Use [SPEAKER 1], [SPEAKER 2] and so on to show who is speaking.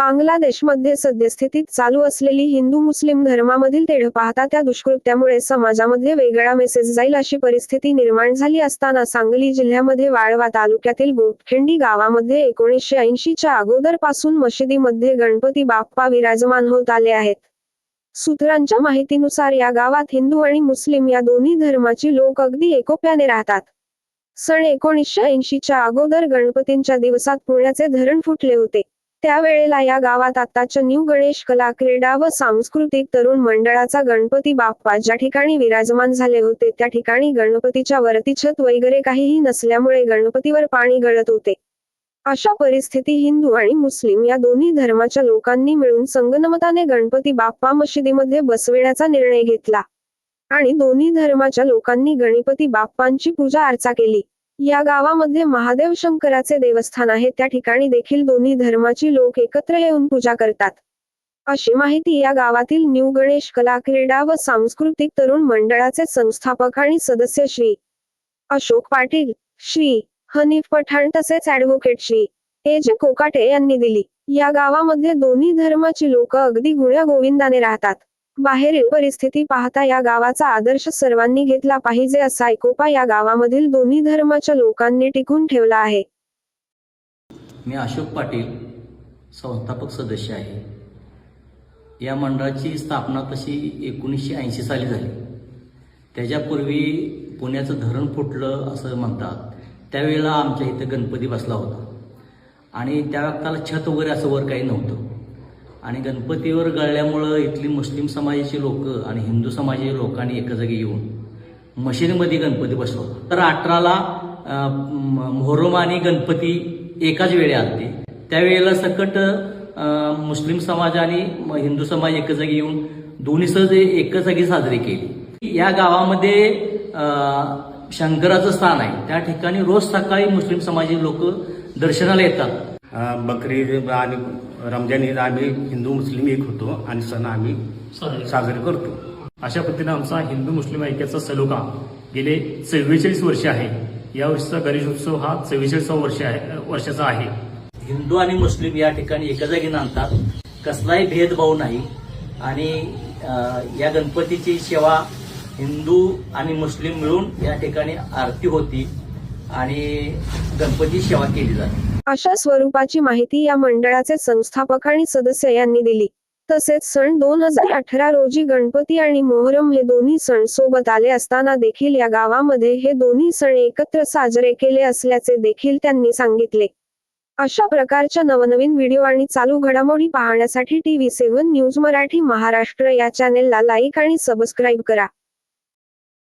[SPEAKER 1] बांगलादेशमध्ये सद्यस्थितीत चालू असलेली हिंदू मुस्लिम धर्मामधील तेढ पाहता त्या दुष्कृत्यामुळे समाजामध्ये वेगळा मेसेज जाईल अशी परिस्थिती निर्माण झाली असताना सांगली जिल्ह्यामध्ये वाळवा तालुक्यातील गोटखिंडी गावामध्ये एकोणीसशे ऐंशीच्या अगोदरपासून मशिदीमध्ये गणपती बाप्पा विराजमान होत आले आहेत. सूत्रांच्या माहितीनुसार या गावात हिंदू आणि मुस्लिम या दोन्ही धर्माची लोक अगदी एकोप्याने राहतात. सन एकोणीसशे ऐंशीच्या अगोदर गणपतींच्या दिवसात पुण्याचे धरण फुटले होते. त्यावेळेला या गावात आताच्या न्यू गणेश कला क्रीडा व सांस्कृतिक तरुण मंडळाचा गणपती बाप्पा ज्या ठिकाणी विराजमान झाले होते त्या ठिकाणी गणपतीच्या वरती छत वगैरे काहीही नसल्यामुळे गणपतीवर पाणी गळत होते. अशा परिस्थिती हिंदू आणि मुस्लिम या दोन्ही धर्माच्या लोकांनी मिळून संगनमताने गणपती बाप्पा मशिदीमध्ये बसविण्याचा निर्णय घेतला. आणि दोन्ही धर्माच्या लोकांनी गणपती बाप्पांची पूजा अर्चा केली. या गावामध्ये महादेव शंकराचे देवस्थान आहे. त्या ठिकाणी देखील दोन्ही धर्माची लोक एकत्र येऊन पूजा करतात. अशी माहिती या गावातील न्यू गणेश कला क्रीडा व सांस्कृतिक तरुण मंडळाचे संस्थापक आणि सदस्य श्री अशोक पाटील श्री हनीफ पठाण तसेच ऍडव्होकेट श्री ए जे कोकाटे यांनी दिली. या गावामध्ये दोन्ही धर्माची लोक अगदी गुण्या गोविंदाने राहतात. बाहेरील परिस्थिती पाहता या गावाचा आदर्श सर्वांनी घेतला पाहिजे असा एकोपा या गावामधील दोन्ही धर्माच्या लोकांनी टिकून ठेवला आहे.
[SPEAKER 2] मी अशोक पाटील संस्थापक सदस्य आहे. या मंडळाची स्थापना तशी एकोणीसशे ऐंशी साली झाली. त्याच्यापूर्वी पुण्याचं धरण फुटलं असं म्हणतात. त्यावेळेला आमच्या इथं गणपती बसला होता. आणि त्या वक्ताला छत वगैरे असं वर काही नव्हतं. आणि गणपतीवर गळल्यामुळं इथली मुस्लिम समाजाची लोक आणि हिंदू समाजाच्या लोकांनी एका जागी येऊन मशिदीमध्ये गणपती बसवला तर अठराला मोहरम आणि गणपती एकाच वेळी आलते. त्यावेळेला सकट मुस्लिम समाज आणि म- हिंदू समाज एका जागी येऊन दोन्ही सहज एका जागी साजरी केली. या गावामध्ये शंकराचं स्थान आहे. त्या ठिकाणी रोज सकाळी मुस्लिम समाजाचे लोक दर्शनाला येतात.
[SPEAKER 3] बकरी ईद आणि रमजान ईद आम्ही हिंदू मुस्लिम एक होतो आणि सण आम्ही साजरे करतो.
[SPEAKER 4] अशा पद्धतीनं आमचा हिंदू मुस्लिम ऐक्याचा सलोखा गेले चव्वेचाळीस वर्ष आहे. या वर्षीचा गणेशोत्सव हा चव्वेचाळीसावा वर्ष आहे वर्षाचा आहे.
[SPEAKER 2] हिंदू आणि मुस्लिम या ठिकाणी एका जागी नांदतात कसलाही भेदभाव नाही. आणि या गणपतीची सेवा हिंदू आणि मुस्लिम मिळून या ठिकाणी आरती होती आणि गणपती सेवा केली जाते.
[SPEAKER 1] अशा स्वरूपाची माहिती या मंडळाचे संस्थापक आणि सदस्य यांनी दिली. तसेच सण दोन हजार अठरा रोजी गणपती आणि मोहरम हे दोन्ही सण सोबत आले असताना देखील या गावामध्ये हे दोन्ही सण एकत्र साजरे केले असल्याचे देखील त्यांनी सांगितले. अशा प्रकारच्या नवनवीन व्हिडिओ आणि चालू घडामोडी पाहण्यासाठी TV seven news Marathi Maharashtra या चॅनेलला लाईक आणि सबस्क्राईब करा.